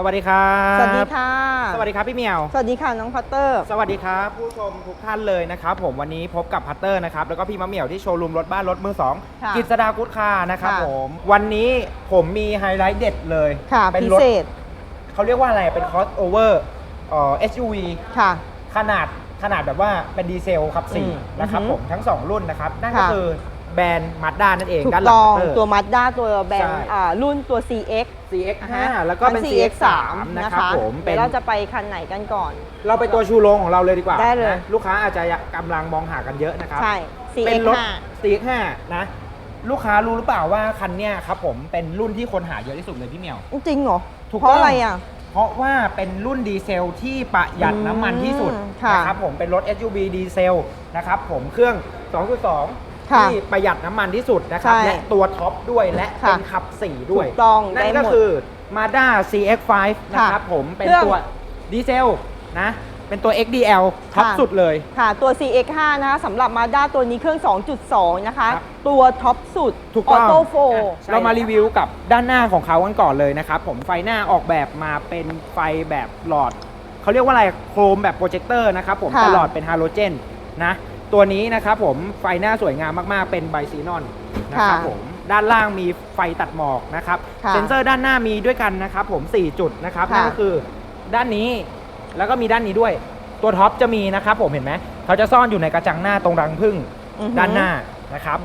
สวัสดีครับสวัสดีค่ะ สวัสดีครับพี่เหมียว สวัสดีค่ะน้องพัตเตอร์ สวัสดีครับ ผู้ชมทุกท่านเลยนะครับผมวันนี้พบกับพัตเตอร์นะครับแล้วก็พี่มะเหมี่ยวที่โชว์รูมรถบ้านรถมือสองค่ะกิจสดากุ๊ดคาร์นะครับค่ะ ผมวันนี้ผมมีไฮไลท์เด็ดเลยค่ะเป็นพิรถเศษเขาเรียกว่าอะไรเป็น cross over เอ่อ SUV ค่ะ ขนาดขนาดแบบว่าเป็นดีเซลครับอืมสี่นะครับอือฮึผมทั้ง 2 รุ่นนะครับ นั่นก็ค่ะ คือ แบรนด์มาด้านั่นเองถูกด้านหลังต้องพัตเตอร์ ตัวมาด้าตัวแบรนใช่ด์อ่ารุ่นตัว CX CX นะฮะ5แล้วก็เป็นทั้ง CX 3นะนะครับคะผมเป็เดี๋ยน วเราจะไปคันไหนกันก่อน เราไปตัวชูโรงของเราเลยดีกว่าได้เลย นะลูกค้าอาจจะกำลังมองหากันเยอะนะครับ ใช่ เป็ CX นรถ5 CX 5 นะ ลูกค้ารู้หรือเปล่าว่าคันเนี้ยครับผมเป็นรุ่นที่คนหาเยอะที่สุดเลยพี่เหมียว จริงเหรอถูกเพราะต้อง อะไรอะ เพราะว่าเป็นรุ่นดีเซลที่ประหยัดน้ำมันที่สุดอืมค่ะ นะครับผมเป็นรถ SUV ดีเซลนะครับผมเครื่อง 2.2 ค่ะที่ประหยัดน้ำมันที่สุดนะครับ ใช่และตัวท็อปด้วยและค่ะเป็นขับ 4 ด้วยถูกต้องนั่นได้ก็หมดคือ Mazda CX-5 นะครับผมเป็นเครื่องตัวดีเซลนะเป็นตัว XDL ท็อปค่ะ สุดเลย ค่ะ ตัว CX 5 นะคะสำหรับมาด้าตัวนี้เครื่อง 2.2 นะคะ ครับ ตัวท็อปสุดถูกอต้องโต้โฟ อะเรามารีวิวกับด้านหน้าของเขากันก่อนเลยนะครับผมไฟหน้าออกแบบมาเป็นไฟแบบหลอด เขาเรียกว่าอะไรโครมแบบโปรเจคเตอร์นะครับผมค่ะ แต่หลอดเป็นฮาโลเจนนะ ตัวนี้นะครับผมไฟหน้าสวยงามมากๆ เป็นไบซีนอนนะครับค่ะผมด้านล่างมีไฟตัดหมอกนะครับค่ะเซ็นเซอร์ด้านหน้ามีด้วยกันนะครับผม 4 จุดนะครับค่ะ นั่นก็คือด้านนี้แล้วก็มีด้านนี้ด้วย ตัวท็อปจะมีนะครับผมเห็นไหมเขาจะซ่อนอยู่ในกระจังหน้าตรงรังพึ่งอือหือด้านหน้านะครับ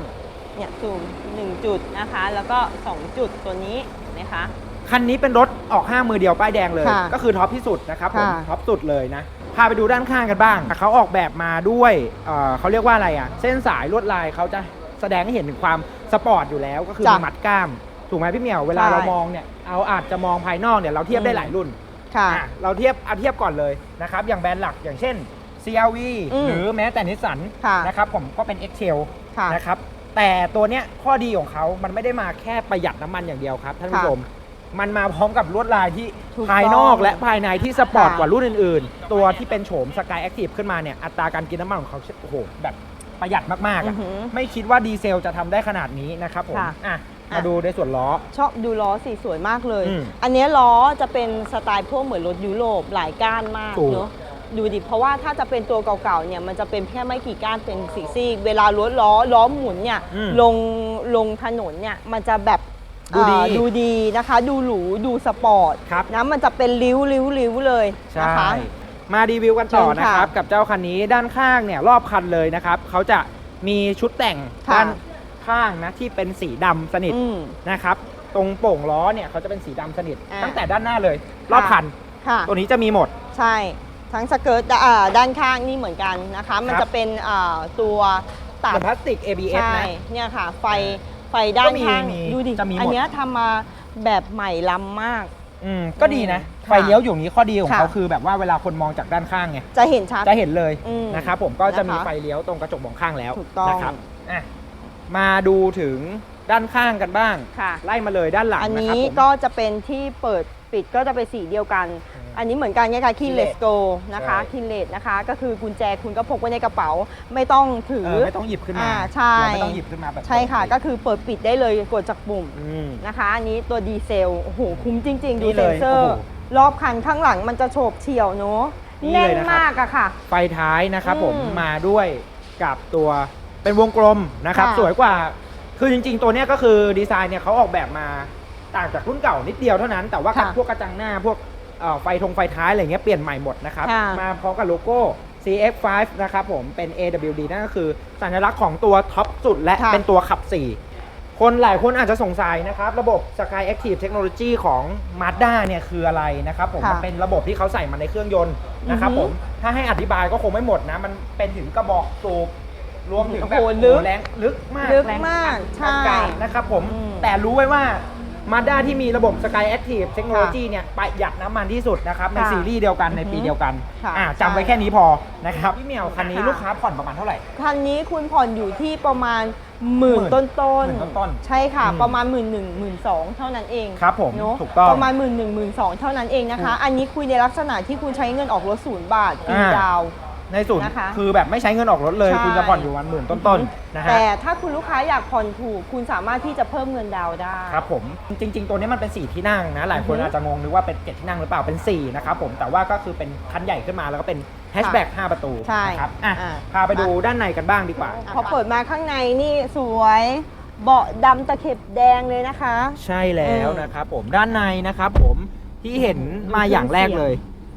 เนี่ยซูม1จุดนะคะ แล้วก็2จุดตัวนี้นะคะ คันนี้เป็นรถออกห้างมือเดียวป้ายแดงเลย ค่ะก็คือท็อปที่สุดนะครับผมค่ะ ท็อปสุดเลยนะ พาไปดูด้านข้างกันบ้าง เขาออกแบบมาด้วยเอ่อเขาเรียกว่าอะไรอะ เส้นสายลวดลายเขาจะแสดงให้เห็นถึงความสปอร์ตอยู่แล้ว ก็คือจ้ะมีมัดกล้าม ถูกไหมพี่เหมียว เวลาใช่ เรามองเนี่ย เอาอาจจะมองภายนอกเนี่ยเราเทียบได้อืมหลายรุ่น ค่ะ อะเราเทียบเอาเทียบก่อนเลยนะครับ อย่างแบรนด์หลักอย่างเช่น CRV อืมหรือแม้แต่นิสสันค่ะ นะครับผมก็เป็น Excel ค่ะ นะครับแต่ตัวเนี้ยข้อดีของเขามันไม่ได้มาแค่ประหยัดน้ำมันอย่างเดียวครับท่านผู้ค่ะชม มันมาพร้อมกับลวดลายที่ถูกภายนอกต้องและภายในที่สปอร์ตค่ะ กว่ารุ่นอื่น ๆ ตัวที่เป็นโฉมสกายแอคทีฟขึ้นมาเนี่ยอัตราการกินน้ำมันของเขาโอ้โหแบบประหยัดมากๆอือะอหือ ไม่คิดว่าดีเซลจะทำได้ขนาดนี้นะครับผมค่ะอะอะมาดูในส่วนล้อ ชอบดูล้อสีสวยมากเลย อืมอันเนี้ยล้อจะเป็นสไตล์พวกเหมือนรถยุโรปหลายก้านมากถูก เนอะดูดิเพราะว่าถ้าจะเป็นตัวเก่าๆเนี่ยมันจะเป็นแค่ไม่กี่ก้านเป็นสีซีกเวลารถล้อล้อหมุนเนี่ย อืม ลงลงถนนเนี่ยมันจะแบบ ดูดี เอ่อดูดีนะคะ ดูหรูดูสปอร์ตครับ นะมันจะเป็นริ้วริ้วริ้วเลยใช่ นะคะ มารีวิวกันต่อเชิญนะค่ะครับ กับเจ้าคันนี้ด้านข้างเนี่ยรอบคันเลยนะครับเขาจะมีชุดแต่งค่ะ ด้านข้างนะที่เป็นสีดำสนิทอืม นะครับตรงโป่งล้อเนี่ยเขาจะเป็นสีดำสนิท อ่าตั้งแต่ด้านหน้าเลย รอบคัน ค่ะ ตัวนี้จะมีหมด ใช่ทั้งสเกิร์ตอ่าด้านข้างนี่เหมือนกันนะคะ มันครับ จะเป็นอ่าตัวตัเป็ดนพลาสติก ABS ใช่นะ เนี่ยค่ะ ไฟ ไฟด้านข้างก็มีมีดูดิจะมีหมด อันเนี้ยทำมาแบบใหม่ล้ำมาก อืมก็ดีนะ ค่ะไฟเลี้ยวอยู่อย่างนี้ข้อดีของค่ะ เขาคือแบบว่าเวลาคนมองจากด้านข้างไงจะเห็นชัด จะเห็นเลยอืมนะครับผมก็จะมีนะคะไฟเลี้ยวตรงกระจกมองข้างแล้วถูกต้อง นะครับอะมาดูถึงด้านข้างกันบ้าง ค่ะ ไล่มาเลยด้านหลังอันนะคนี้รับผม ก็จะเป็นที่เปิดปิดก็จะเป็นสีเดียวกัน อืมอันนี้เหมือนกันไงคะคินเลส Keyless โกนะคะใช่คินเลสนะคะ ก็คือกุญแจคุณก็พกไว้ในกระเป๋าไม่ต้องถือเออไม่ต้องหยิบขึ้นมาอ่าใช่เราไม่ต้องหยิบขึ้นมาแบบใช่ค่ะปติก็คือเปิดปิดได้เลยกดจากปุ่มอืมนะคะ อันนี้ตัวดีเซลโอ้โหคุ้มจริง ๆ ดูนี่เซเลนยเซอร์โอ้โหรอบคันข้างหลังมันจะโฉบเฉี่ยวเนอะนี่แน่เลนยนะครับมากอะค่ะ ไฟท้ายนะครับผมอืมมาด้วยกับตัวเป็นวงกลมนะครับค่ะสวยกว่า คือจริง ๆ ตัวเนี้ยก็คือดีไซน์เนี่ยเขาออกแบบมาต่างจากรุ่นเก่านิดเดียวเท่านั้นแต่ว่ากับค่ะพวกกระจังหน้าพวกเอ่อ ไฟทงไฟท้ายอะไรเงี้ยเปลี่ยนใหม่หมดนะครับ ค่ะ มาพร้อมกับโลโก้ CF5 นะครับผมเป็น AWD นั่นก็คือสัญลักษณ์ของตัวท็อปสุดและค่ะ เป็นตัวขับ 4 คนหลายคนอาจจะสงสัยนะครับ ระบบ Sky Active Technology ของ Mazda เนี่ยคืออะไรนะครับผม ค่ะมันเป็นระบบที่เขาใส่มาในเครื่องยนต์นะครับอือฮึผม ถ้าให้อธิบายก็คงไม่หมดนะ มันเป็นถึงกระบอกสูบรวมถึงแบบโอ้โหลึกแรงลึกมากลึกแรงมากอัดใช่อากาศนะครับผม อืม แต่รู้ไว้ว่า Mazda ที่มีระบบ Sky Active Technology เนี่ยประหยัดน้ำมันที่สุดนะครับ ในค่ะซีรีส์เดียวกันในอือฮึปีเดียวกันค่ะอ่าจำไว้ใช่แค่นี้พอนะครับพี่เหมียวคันนี้ค่ะ ลูกค้าผ่อนประมาณเท่าไหร่ คันนี้คุณผ่อนอยู่ที่ประมาณหมื่นหมื่นต้นต้นหมื่นต้นๆใช่ค่ะ อืมประมาณหมื่นหนึ่งหมื่นสองเท่านั้นเองครับผมเนอะถูกต้องประมาณหมื่นหนึ่งหมื่นสองเท่านั้นเองนะคะถูกอันนี้คุยในลักษณะที่คุณใช้เงินออกรถศูนย์บาทฟรีอ่า ดาวน์ ในศูนย์นะคะคือแบบไม่ใช้เงินออกรถเลย ใช่ คุณจะผ่อนอยู่วันหมื่นต้นๆนะฮะ แต่ถ้าคุณลูกค้าอยากผ่อนถูก คุณสามารถที่จะเพิ่มเงินดาวน์ได้ ครับผมจริง ๆ ตัวนี้มันเป็น 4 ที่นั่งนะหลายคนอือฮึอาจจะงงนึกว่าเป็น7ที่นั่งหรือเปล่าเป็น4นะครับผมแต่ว่าก็คือเป็นคันใหญ่ขึ้นมาแล้วก็เป็นแฮชแบ็ก5ประตูใช่นะครับอะอ่าพาไปดูด้านในกันบ้างดีกว่า พอเปิดมาข้างในนี่สวยเบาะดำตะเข็บแดงเลยนะคะ ใช่แล้วเออนะครับผมด้านในนะครับผมที่เห็นมาอย่างแรกเลย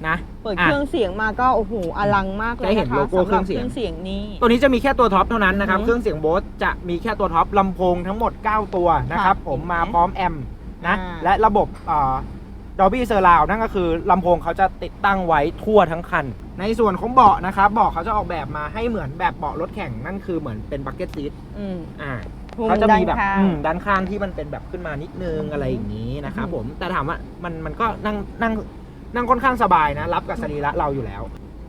นะเปิดอะเครื่องเสียงมาก็โอ้โหอลังมากเลยจะเห็นนะคะโลโก้สำหรับเครื่องเสียงเครื่องเสียงนี้ ตัวนี้จะมีแค่ตัวท็อปเท่านั้นนะครับ อือฮึเครื่องเสียงโบสจะมีแค่ตัวท็อปลำโพงทั้งหมด 9 ตัวนะครับ ค่ะผมมาพร้อมแอมป์นะ อ่า และระบบดอบี้เซอร์ราวนั่นก็คือลำโพงเขาจะติดตั้งไว้ทั่วทั้งคัน ในส่วนของเบาะนะครับเบาะเขาจะออกแบบมาให้เหมือนแบบเบาะรถแข่งนั่นคือเหมือนเป็นบักเก็ตซีทอืมอ่า พุงเขาจะมีแบบด้านข้าง อืมด้านข้างที่มันเป็นแบบขึ้นมานิดนึงอืมอะไรอย่างนี้นะครับอืม ผมแต่ถามว่ามันมันก็นั่งนั่ง นั่งค่อนข้างสบายนะ รับกับสรีระเราอยู่แล้ว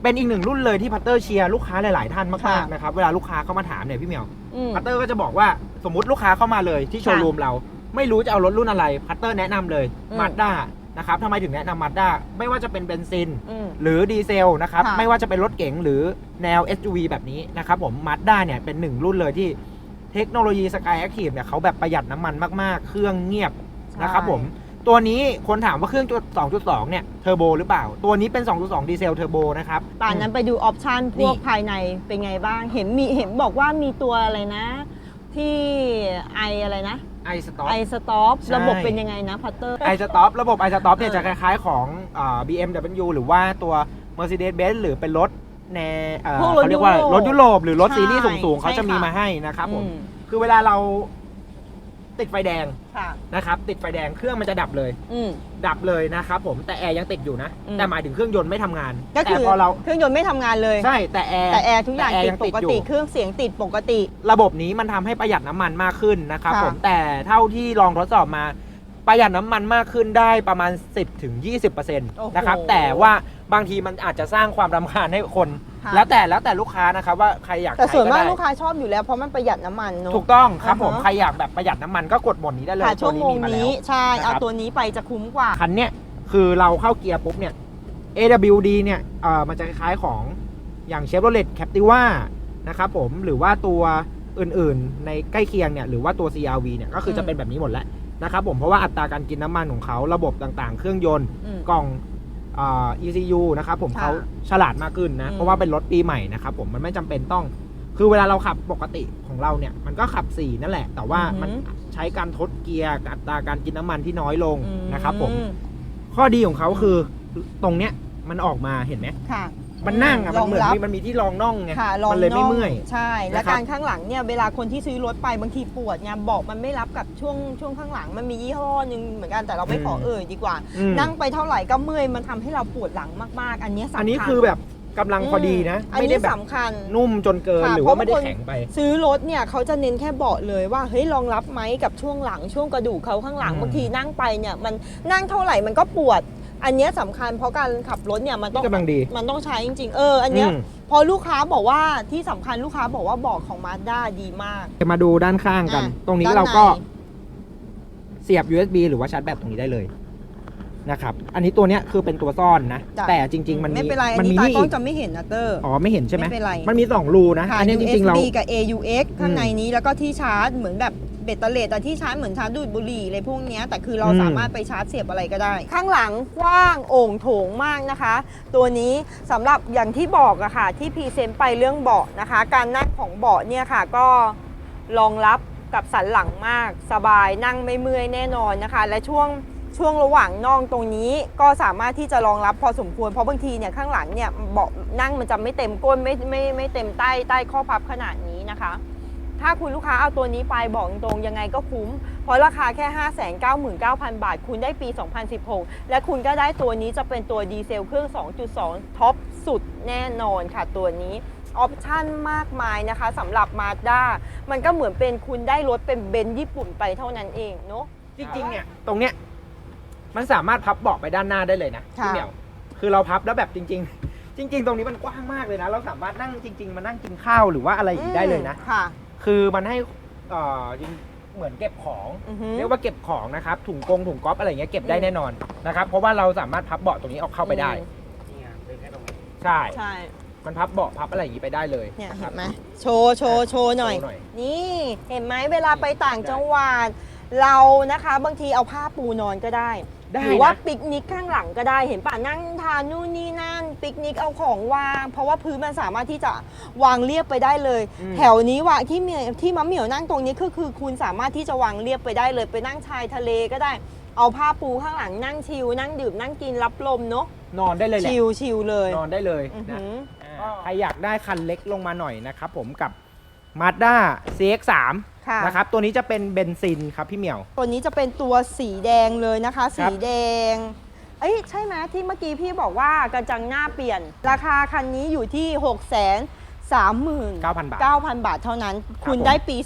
เป็นอีกหนึ่งรุ่นเลยที่พัตเตอร์เชียร์ลูกค้าหลาย ๆ ท่านมากค่ะๆนะครับ เวลาลูกค้าเข้ามาถามเนี่ยพี่เหมียว อืม พัตเตอร์ก็จะบอกว่าสมมติลูกค้าเข้ามาเลยที่โชว์รูมเรา ไม่รู้จะเอารถรุ่นอะไร พัตเตอร์แนะนำเลยอืม มาด้านะครับทำไมถึงแนะนำมาด้าไม่ว่าจะเป็นเบนซิน อืม หรือดีเซลนะครับ ค่ะไม่ว่าจะเป็นรถเก๋งหรือแนว SUV แบบนี้นะครับผมมาด้าเนี่ยเป็นหนึ่งรุ่นเลยที่เทคโนโลยี Sky Active เนี่ยเขาแบบประหยัดน้ำมันมาก ๆ เครื่องเงียบนะครับผม ตัวนี้คนถามว่าเครื่องจุด2.2 เนี่ยเทอร์โบหรือเปล่า ตัวนี้เป็น 2.2 ดีเซลเทอร์โบนะครับ ป่านนั้นไปดูออปชันพนี่วกภายในเป็นไงบ้าง เห็นมีเห็นบอกว่ามีตัวอะไรนะ ที่ไออะไรนะไอสต็อปไอสต็อปใช่ระบบเป็นยังไงนะพัตเตอร์ไอสต็อประบบไอสต็อปเนี่ยเออจะคล้ายๆของอ่า BMW หรือว่าตัว Mercedes-Benz หรือเป็นรถแนวเอ่อพวกรถเขาเรียกว่ารถยุโรปหรือรถใช่ซีรีส์สูงๆเขาใช่จะมีค่ะมาให้นะครับผมอืมคือเวลาเรา ติดไฟแดงค่ะ นะครับติดไฟแดงเครื่องมันจะดับเลย อืม ดับเลยนะครับผมแต่แอร์ยังติดอยู่นะ อืม แต่หมายถึงเครื่องยนต์ไม่ทำงานก็คือแต่พอเราเครื่องยนต์ไม่ทำงานเลย ใช่แต่แอร์ แต่แอร์ทุกอย่างแต่แอร์ติดยังปติดกอยู่ ติเครื่องเสียงติดปกติ ระบบนี้มันทำให้ประหยัดน้ำมันมากขึ้นนะครับค่ะ ผมแต่เท่าที่ลองทดสอบมาประหยัดน้ำมันมากขึ้นได้ประมาณ 10ถึง20%นะครับแต่ว่า บางทีมันอาจจะสร้างความรำคาญให้คน ค่ะ แล้วแต่แล้วแต่ลูกค้านะครับว่าใครอยากแต่ใช้ส่วนก็มากได้ ลูกค้าชอบอยู่แล้วเพราะมันประหยัดน้ำมันเนอะ ถูกต้องครับผม อ่าฮะ ใครอยากแบบประหยัดน้ำมันก็กดบทนี้ได้เลยค่ะตัชั่ววนี้โมงมีมาแล้วนี้ใช่นะครับ เอาตัวนี้ไปจะคุ้มกว่า คันเนี้ยคือเราเข้าเกียร์ปุ๊บเนี่ย AWD เนี่ยเอ่อมันจะคล้ายๆของอย่าง Chevrolet Captiva นะครับผมหรือว่าตัวอื่นๆ ในใกล้เคียงเนี่ยหรือว่าตัว CRV เนี่ยก็คือจะอืมเป็นแบบนี้หมดแล้วนะครับผมเพราะว่าอัตราการกินน้ำมันของเขาระบบต่างๆ เครื่องยนต์อืม กล่องอ่า ECU นะครับผมค่ะเขาฉลาดมากขึ้นนะ อืม เพราะว่าเป็นรถปีใหม่นะครับผมมันไม่จำเป็นต้อง คือเวลาเราขับปกติของเราเนี่ย มันก็ขับ 4 นั่นแหละ แต่ว่ามันใช้การทดเกียร์กับอัตราการกินน้ำมันที่น้อยลงอืนะครับผมอืข้อดีของเขาคือตรงเนี้ยมันออกมาเห็นไหมค่ะ มันนั่งอะรมัอนงเหมือนรับ มีมันมีที่รองน่องไงค่ะลองมันเลยไม่น่องเมื่อยใช่ และนะครับ การข้างหลังเนี่ยเวลาคนที่ซื้อรถไปบางทีปวดไงเบอกมันไม่รับกับช่วงช่วงข้างหลังมันมียี่ห้อหนึงเหมือนกันแต่เราไม่อืมขอเอ่ยดีกว่า อืมนั่งไปเท่าไหร่ก็เมื่อยมันทำให้เราปวดหลังมากๆ อันเนี้ยสำคัญอันนี้คือแบบกำลังพอดีนะ อันไม่นี้ได้แบบสำคัญ นุ่มจนเกินค่ะหรือว่าเพราะไม่ได้บางคน แข็งไป ซื้อรถเนี่ยเขาจะเน้นแค่เบาะเลยว่าเฮ้ยรองรับไหมกับช่วงหลังช่วงกระดูกเขาข้างหลังอืมบางทีนั่งไปเนี่ยมันนั่งเท่าไหร่มันก็ปวด อันเนี้ยสำคัญเพราะการขับรถเนี่ยมันต้อง กำลังดี มันต้องใช้จริง ๆ เออ อันเนี้ยอืม พอลูกค้าบอกว่าที่สำคัญลูกค้าบอกว่าเบอกของมาด้าดีมากมาดูด้านข้างกัน อะตรงนี้ด้านเราก็ใน เสียบ USB หรือว่าชาร์จแบตตรงนี้ได้เลย นะครับ อันนี้ตัวเนี้ยคือเป็นตัวซ่อนนะ จ้ะ แต่จริง ๆ มันไม่มีเป็นไรอันมันนี้มีตานี่กล้ออีงกจะไม่เห็นนะเตอร์ อ๋อไม่เห็นใช่ไหมไม่เป็นไร มันมีสองรูนะ ค่ะ อันนี้จริง ๆ เรา USB กับ AUX ข้างในนี้แล้วก็ที่ชาร์จเหมือนแบบเบตเตอร์เลสแต่ที่ชาร์จเหมือนชาร์จดูดบุหรี่อะไรพวกเนี้ยแต่คือเราอืม สามารถไปชาร์จเสียบอะไรก็ได้ ข้างหลังกว้างโอ่งโถงมากนะคะ ตัวนี้สำหรับอย่างที่บอกอะค่ะ ที่พรีเซนต์ไปเรื่องเบาะนะคะ การนั่งของเบาะเนี่ยค่ะก็รองรับกับสันหลังมาก สบายนั่งไม่เมื่อยแน่นอนนะคะ และช่วง ช่วงระหว่างน่องตรงนี้ก็สามารถที่จะรองรับพอสมควรเพราะบางทีเนี่ยข้างหลังเนี่ยเบาะนั่งมันจะไม่เต็มก้นไม่ไม่ไม่เต็มใต้ใต้ข้อพับขนาดนี้นะคะ ถ้าคุณลูกค้าเอาตัวนี้ไปบอกตรงยังไงก็คุ้ม เพราะราคาแค่ 599,000 บาท คุณได้ปี 2016 และคุณก็ได้ตัวนี้จะเป็นตัวดีเซลเครื่อง 2.2 ท็อปสุดแน่นอนค่ะตัวนี้ออปชั่นมากมายนะคะสำหรับ Mazda มันก็เหมือนเป็นคุณได้รถเป็นเบนซ์ญี่ปุ่นไปเท่านั้นเองเนาะจริงๆเนี่ยตรงเนี้ย มันสามารถพับเบาะไปด้านหน้าได้เลยนะค่ะพี่เหมียว คือเราพับแล้วแบบจริง ๆ จริง ๆ ตรงนี้มันกว้างมากเลยนะ เราสามารถนั่งจริง ๆ มานั่งกินข้าวหรือว่าอะไรอย่างนี้ได้เลยนะ อืมค่ะคือมันให้เอ่อจริงเหมือนเก็บของ อือฮึเรียกว่าเก็บของนะครับ ถุงกงถุงก๊อฟอะไรอย่างเงี้ยเก็บได้อืม แน่นอนนะครับ เพราะว่าเราสามารถพับเบาะตรงนี้ออกเข้าไปได้อืมใช่ ใช่มันพับเบาะพับอะไรอย่างนี้ไปได้เลยเนี่ยะคเห็รับนไหมโชว์โชว์โชว์หน่อย โชว์หน่อย นี่เห็นไหมเวลาไปต่างจังหวัด เรานะคะบางทีเอาผ้าปูนอนก็ได้ ได้หรือว่านะปิกนิกข้างหลังก็ได้เห็นป่ะนั่งทานนู่นนี่นั่นปิกนิกเอาของวาง เพราะว่าพื้นมันสามารถที่จะวางเรียบไปได้เลยอืมแถวนี้วางที่เมียที่มะเหมี่ยวนั่งตรงนี้คือคือคุณสามารถที่จะวางเรียบไปได้เลย ไปนั่งชายทะเลก็ได้ เอาผ้าปูข้างหลังนั่งชิลนั่งดื่มนั่งกินรับลมเนาะนอนได้เลยแหละชิลชิลเลยนอนได้เลยอือนะหือ อ่าใครอยากได้คันเล็กลงมาหน่อยนะครับผมกับ Mazda CX-3 ค่ะ นะครับตัวนี้จะเป็นเบนซินครับพี่เหมียว ตัวนี้จะเป็นตัวสีแดงเลยนะคะครัสีบแดง เอ้ยใช่ไหมที่เมื่อกี้พี่บอกว่ากระจังหน้าเปลี่ยน ราคาคันนี้อยู่ที่6 3 3 9 9,000 บาท0บาทเท่านั้น คุณผม ได้ปี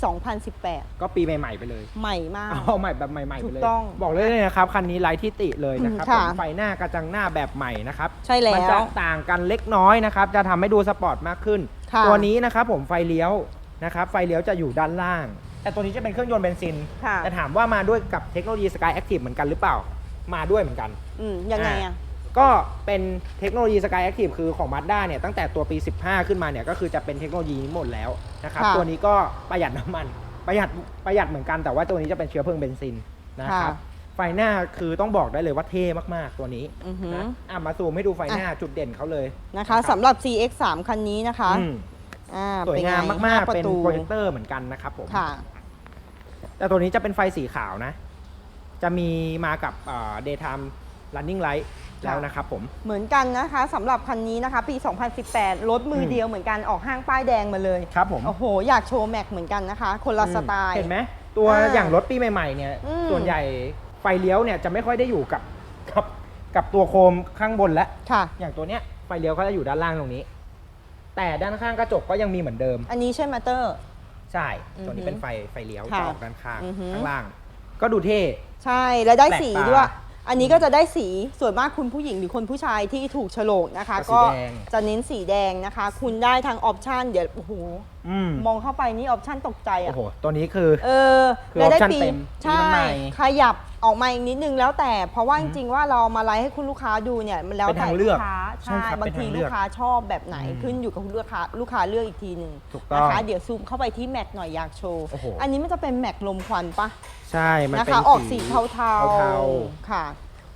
2018 ก็ปีใหม่ ๆ ไปเลยใหม่มาก เอาใหม่แบบใหม่ๆไปเลย ถูกต้องบอกเลยนะครับคันนี้ไร้ที่ติเลยนะครับอืมผค่ะมไฟหน้ากระจังหน้าแบบใหม่นะครับใช่แล้มัจะวต่างกันเล็กน้อยนะครับจะทำให้ดูสปอร์ตมากขึ้น ค่ะ ตัวนี้นะครับผมไฟเลี้ยวนะครับไฟเลี้ยวจะอยู่ด้านล่าง แต่ตัวนี้จะเป็นเครื่องยนต์เบนซิน ค่ะแต่ถามว่ามาด้วยกับเทคโนโลยี Sky Active เหมือนกันหรือเปล่า มาด้วยเหมือนกัน อืมยังไงอะ ก็เป็นเทคโนโลยี Sky Active คือของ Mazda เนี่ยตั้งแต่ตัวปี 15 ขึ้นมาเนี่ยก็คือจะเป็นเทคโนโลยีนี้หมดแล้วนะครับค่ะ ตัวนี้ก็ประหยัดน้ำมันประหยัดประหยัดเหมือนกันแต่ว่าตัวนี้จะเป็นเชื้อเพลิงเบนซินนะครับค่ะไฟหน้าคือต้องบอกได้เลยว่าเท่มากๆตัวนี้อือหือ นะอะมาซูมให้ดูไฟหน้าจุดเด่นเขาเลยนะคะสำหรับ CX3 คันนี้นะคะอืมอ่าสวยงามไมากหๆเป็นระตูโปรเจคเตอร์เหมือนกันนะครับผม ค่ะ แต่ตัวนี้จะเป็นไฟสีขาวนะ จะมีมากับเอ่อ daytime running light แล้วนะครับผม เหมือนกันนะคะสำหรับคันนี้นะคะ ปี 2018 รถมืออมเดียวเหมือนกันออกห้างป้ายแดงมาเลยครับผมโอ้โห อยากโชว์แม็กเหมือนกันนะคะ คนละสไตล์ เห็นไหมตัวอ่าอย่างรถปีใหม่ๆเนี่ยอืมส่วนใหญ่ไฟเลี้ยวเนี่ยจะไม่ค่อยได้อยู่กับกับกับตัวโคมข้างบนแล้วค่ะอย่างตัวเนี้ยไฟเลี้ยวก็จะอยู่ด้านล่างตรงนี้ แต่ด้านข้างกระจกก็ยังมีเหมือนเดิม อันนี้ใช่มาเตอร์ ใช่ ตัวนี้อือฮึเป็นไฟไฟเลี้ยวค่ะจะออกด้านข้างอือฮึ ข้างล่าง ก็ดูเท่ ใช่แล้วได้แปลกสีตาด้วย อันนี้ก็จะได้สีส่วนมากคุณผู้หญิงหรือคนผู้ชายที่ถูกโฉลกนะคะ ก็ก็สีแดง จะเน้นสีแดงนะคะ คุณได้ทั้งออปชันเดี๋ยวโอ้โห อืมมองเข้าไปนี่ออปชันตกใจโอ้อะโห ตัวนี้คือ เออคือแล้วได้ option ปีเต็มใช่ปีใหม่ขยับออกมาอีกนิดนึงแล้วแต่เพราะว่าอืจมริงๆว่าเรามาไลฟ์ให้คุณลูกค้าดูเนี่ยมันแล้วเป็นแต่ทางเลืลูอกกค้าใช่ใช่ครับบางเป็นทีทางเลืลูอกกค้าชอบแบบไหนอืมขึ้นอยู่กับลูกค้าลูกค้าเลือกอีกทีหนึ่งถูกต้องนะคะเดี๋ยวซูมเข้าไปที่แม็กหน่อยอยากโชว์โอ้โห อันนี้มันจะเป็นแม็กลมควันปะใช่ มันนะเป็นคะออกสีเทาเทาๆค่ะ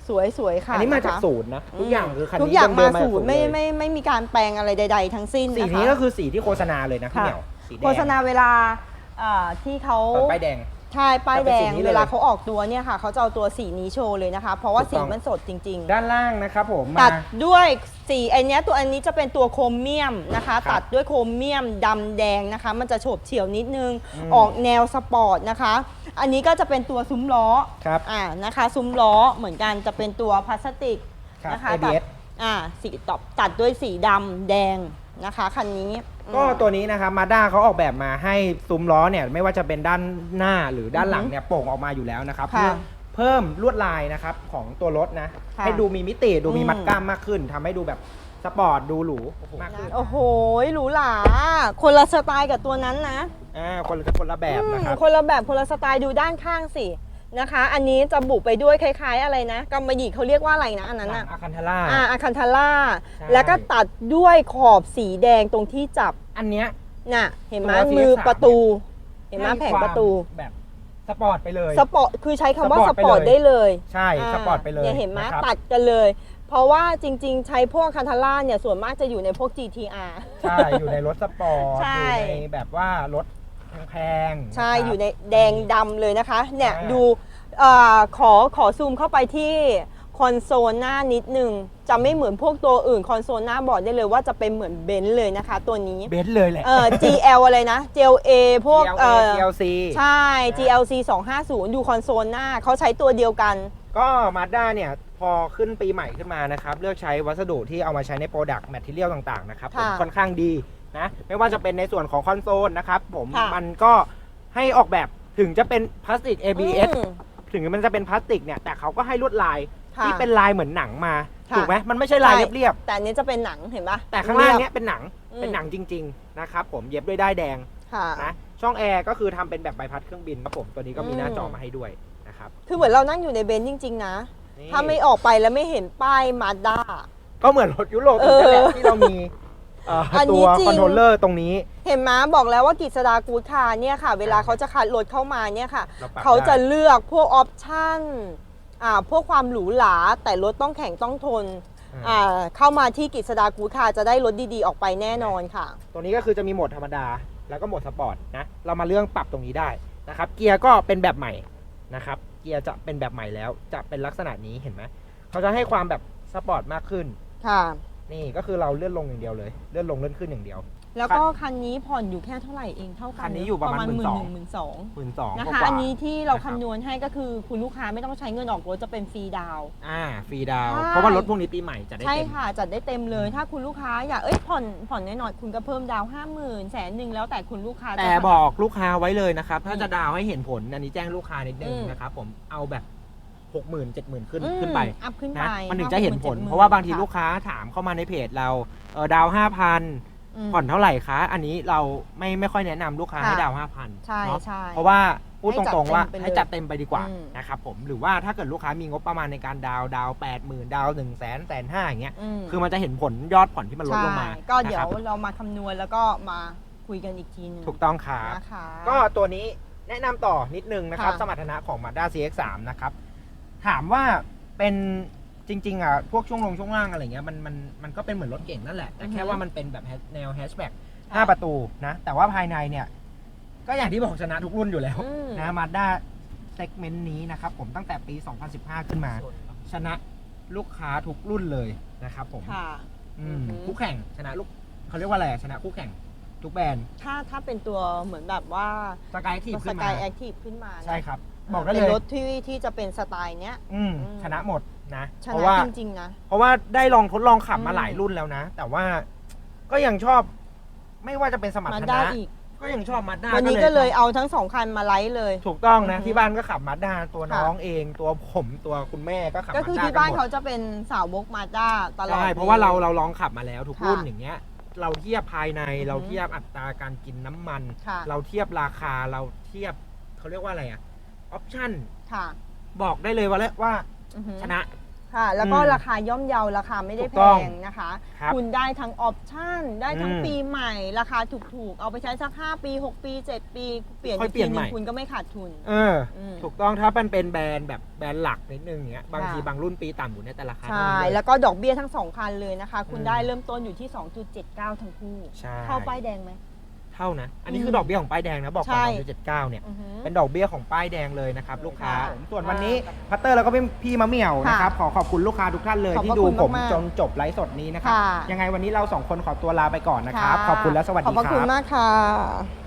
สวยสวยๆๆค่ะอันนี้มาจากะคะศูนย์นะ ทุกอย่างคือคันทุกนี้อย่างเดิมามๆสูตรไม่เลยไม่ไม่มีการแปลงอะไรใด ๆ ทั้งสิ้นสีนะคะนี้ก็คือสีที่โฆษณาเลยนะพี่ค่ะเหมียวสีแดงโฆษณาเวลาเอ่อที่เขา ตอนป้ายแดง ใช่ป้ายแดจะเป็นสีงนี้เลย เวลาเขาออกตัวเนี่ยค่ะ เขาจะเอาตัวสีนี้โชว์เลยนะคะ เพราะว่าถูกสีต้องมันสดจริงๆด้านล่างนะครับผมตัมาดด้วยสีอันเนี้ยตัวอันนี้จะเป็นตัวโครเมียมนะคะ ครับตัดด้วยโครเมียมดำแดงนะคะ มันจะโฉบเฉี่ยวนิดนึง อืม ออกแนวสปอร์ตนะคะ อันนี้ก็จะเป็นตัวซุ้มล้อครับอ่านะคะ ซุ้มล้อเหมือนกันจะเป็นตัวพลาสติกครับนะคะตัด ABS อ่าสีตอบตัดด้วยสีดำแดงนะคะคันนี้อืมก็ตัวนี้นะครับมาด้าเขาออกแบบมาให้ซุ้มล้อเนี่ยไม่ว่าจะเป็นด้านหน้าหรือด้านหลังอือฮึเนี่ยโป่งออกมาอยู่แล้วนะครับค่ะเพื่อเพิ่มลวดลายนะครับของตัวรถนะ ค่ะให้ดูมีมิติดูมีอืม มัดกล้ามมากขึ้นทำให้ดูแบบ สปอร์ตดูหรูมากขึ้นโอ้โหหรูหราคนละสไตล์กับตัวนั้นนะอ่าคนละคนละแบบนะครับ อืมคนละแบบคนละสไตล์ดูด้านข้างสินะคะ อันนี้จะบุไปด้วยคล้ายๆ อะไรนะกำมะหยี่เขาเรียกว่าอะไรนะอันนั้นหลัอะงอาคันทาร่า อ่าอาคันทาร่าใช่ แล้วก็ตัดด้วยขอบสีแดงตรงที่จับ อันเนี้ย น่ะ เห็นไหมตัว CX3 มือประตู เห็นไหมให้แผงความประตูแบบสปอร์ตไปเลย สปอร์ตคือใช้คำว่าสสปอร์ตไปเลยปอร์ตได้เลยใช่ สปอร์ตไปเลยเนี่ยเห็นไหมนะครับตัดกันเลย เพราะว่าจริง ๆ ใช้พวกคันทาร่าเนี่ยส่วนมากจะอยู่ในพวก GTR ใช่ อยู่ในรถสปอร์ต ใช่ อยู่ในแบบว่ารถแพงๆใช่นะครับอยู่ในแดงดำเลยนะคะ เนี่ยอ่าดูเอ่อขอขอซูมเข้าไปที่คอนโซลหน้านิดนึง จะไม่เหมือนพวกตัวอื่นคอนโซลหน้าบอกได้เลยว่าจะเป็นเหมือนเบนซ์เลยนะคะ ตัวนี้เบนซ์เลยแหละ เอ่อ GL อะไรนะ GLA พวก GLA เอ่อ GLC ใช่ GLC 250 ดูคอนโซลหน้าเขาใช้ตัวเดียวกัน ก็มาด้าเนี่ย พอขึ้นปีใหม่ขึ้นมานะครับ เลือกใช้วัสดุที่เอามาใช้ในโปรดักต์แมทเทียลต่างๆนะครับผมค่ะค่อนข้างดีนะไม่ว่าจะเป็นในส่วนของคอนโซลนะครับผมค่ะ มันก็ให้ออกแบบถึงจะเป็นพลาสติก ABS อืมถึงมันจะเป็นพลาสติกเนี่ยแต่เขาก็ให้ลวดลายค่ะ ที่เป็นลายเหมือนหนังมาค่ะถูกไหมมันไม่ใช่ลายใช่ เรียบแต่อันนี้จะเป็นหนังเห็นปะๆแต่ข้างล่างเนี้ยเป็นหนังอืมเป็นหนังจริง ๆนะครับผมเย็บด้วยด้ายแดง ค่ะ นะช่องแอร์ก็คือทำเป็นแบบใบพัดเครื่องบินครับผมตัวนี้ก็มีหน้าจออืมมาให้ด้วยนะครับ คือเหมือนเรานั่งอยู่ในเบนซ์จริง ๆ นะ นี่ถ้าไม่ออกไปแล้วไม่เห็นป้ายมาด้า ก็เหมือนรถยุโรปอีกนั่นแหละเออที่เรามีเอ่ออันนี้ตัวจริง คอนโทรลเลอร์ตรงนี้ เห็นไหมบอกแล้วว่ากิจสดากูดคาร์เนี่ยค่ะ เวลาเขาจะคัดรถเข้ามาเนี่ยค่ะรปรับเขาจะได้ เลือกพวกออปชั่นอ่าพวกความหรูหราแต่รถต้องแข็งต้องทนอ่าอ่าเข้ามาที่กิจสดากูดคาร์จะได้รถดีๆ ออกไปแน่นอนค่ะ ตัวนี้ก็คือจะมีโหมดธรรมดา แล้วก็โหมดสปอร์ตนะ เรามาเรื่องปรับตรงนี้ได้นะครับ เกียร์ก็เป็นแบบใหม่นะครับเกียร์จะเป็นแบบใหม่แล้ว จะเป็นลักษณะนี้เห็นไหมเขาจะให้ความแบบสปอร์ตมากขึ้น ค่ะ นี่ก็คือเราเลื่อนลงอย่างเดียวเลย เลื่อนลงเลื่อนขึ้นอย่างเดียว แล้วก็คันนี้ผ่อนอยู่แค่เท่าไหร่เองเท่ากันคันนี้อยู่ประมาณหมื่นห12,000นึ่งหมื่นสองหมื่นสองนะกคะว่าอันนี้ที่เรานะครับคำนวณให้ก็คือคุณลูกค้าไม่ต้องใช้เงินออกรถจะเป็นฟรีดาวน์อ่าฟรีดาวน์ใช่เพราะว่ารถพวกนี้ปีใหม่จะได้ใช่เต็มค่ะจัดได้เต็มเลย ถ้าคุณลูกค้าอยากเอ้ยผ่อนผ่อนน้อยๆคุณก็เพิ่มดาวห้าหมื่นแสนหนึ่งแล้วแต่คุณลูกค้าจะแต่บอกลูกค้าไว้เลยนะครับถ้าอืมจะดาวน์ให้เห็นผลอันนี้แจ้งลูกค้านิดนึงอืมนะครับผมเอาแบบหกหมื่นเจ็ดหมื่นขึ้นอืมขึ้นไปอัพขึ้นนะไปมันถึงจะเห็นผล50,000เพราะว่าบางทีค่ะลูกค้าถามเข้ามาในเพจเราเออดาวห้าพันม ผ่อนเท่าไหร่คะ อันนี้เราไม่ไม่ค่อยแนะนำลูกค้าค่ะให้ดาวห้าพันใช่เนาะใช่เพราะว่าพูดให้ตจัดรงๆว่าเต็มไปเลยให้จัดเต็มไปดีกว่าอืมนะครับผมหรือว่าถ้าเกิดลูกค้ามีงบประมาณในการดาวดาวแปดหมื่นดาวหนึ่งแสนแสนห้าอย่างเงี้ยอืมคือมันจะเห็นผลยอดผ่อนที่มันลดลงมาใช่ก็เดี๋ยวนะครับเรามาคำนวณแล้วก็มาคุยกันอีกทีหนึงถูกต้องครับนะคะก็ตัวนี้แนะนำต่อนิดนึงนะครับค่ะสมรรถนะของ Mazda CX-3 นะครับ ถามว่าเป็น จริง ๆอะพวกช่วงลงช่วงล่างอะไรเงี้ยมันมันมันก็เป็นเหมือนรถเก่งนั่นแหละ แต่แค่ว่ามันเป็นแบบแนวแฮชแบ็กห้าประตูนะ แต่ว่าภายในเนี่ย ก็อย่างที่บอกชนะทุกรุ่นอยู่แล้วอืม นะมาด้าเซกเมนต์นี้นะครับผมตั้งแต่ปี 2015 ขึ้นมา ชนะลูกค้าทุกรุ่นเลยนะครับผมค่ะ อืมอือหือคู่แข่งชนะลูกเขาเรียกว่าอะไรชนะคู่แข่งทุกแบรนด์ถ้าถ้าเป็นตัวเหมือนแบบว่าสกายทีสขึ้นกามายแอคทีฟขึ้นมานะใช่ครับ บอกได้เลเป็นยรถที่ที่จะเป็นสไตล์เนี้ย อืมอืม ชนะหมดนะ ชเพราะนะว่าจริงๆนะ เพราะว่าได้ลองทดลองขับมาอืม หลายรุ่นแล้วนะ แต่ว่าก็ยังชอบ ไม่ว่าจะเป็นสมรรมาถด้านะ อีก ก็ยังชอบมาด้าวันนี้ก็เลยเอาทั้งสองคันมาไลฟ์เลย ถูกต้องนะอือฮึ ที่บ้านก็ขับมาด้าตัวค่ะน้องเอง ตัวผมตัวคุณแม่ก็ขับก็มาคือด้าที่กับ้านนหมเขาดจะเป็นสาวบกมาด้าตลอด ใช่เพราะว่าเราลยเราลองขับมาแล้วทุกค่ะรุ่นอย่างเงี้ย เราเทียบภายในอือฮึ เราเทียบอัตราการกินน้ำมัน ค่ะ เราเทียบราคาเราเทียบเขาเรียกว่าอะไรอะ ออปชั่นค่ะ บอกได้เลยว่าแล้วว่าอือฮึชนะ ค่ะ แล้วก็อืมราคาย่อมเยาราคาไม่ได้ถูกแพต้องงนะคะ ครับคุณได้ทั้งออปชั่น ได้ทั้งอืมปีใหม่ ราคาถูกๆ เอาไปใช้สัก 5 ปี 6 ปี 7 ปี เปลี่ยนค่อยเปลี่ยนทีใหม่ งคุณก็ไม่ขาดทุนเอออืมถูกต้องถ้ามันเป็นแบรนด์แบบแบรนด์หลักนิดนึงอย่างเงี้ยบางค่ะ ทีบางรุ่นปีต่ำอยู่ในยแต่ราคาใช่ เท่านี้เลย แล้วก็ดอกเบี้ยทั้งสองคันเลยนะคะ คุณอืม ได้เริ่มต้นอยู่ที่ 2.79 ทั้งคู่ ใช่ เข้าป้ายแดงไหม เท่านะ อันนี้อืมคือดอกเบี้ยของป้ายแดงนะ บอกก่อนใช่สองจุดเจ็ดเก้าเนี่ย อือฮึเป็นดอกเบี้ยของป้ายแดงเลยนะครับลูกค้าค่ะส่วนวันนี้พัตเตอร์แล้วก็พี่มะเหมี่ยวค่ะนะครับขอขอบคุณลูกค้าทุกท่านเลยขอบพที่ระดูคุณผมมากๆจนจบไลฟ์สดนี้นะครับค่ะ ยังไงวันนี้เราสองคนขอตัวลาไปก่อนนะครับะขอบคุณและสวัสขอบดีพระคคุณรับมากค่ะ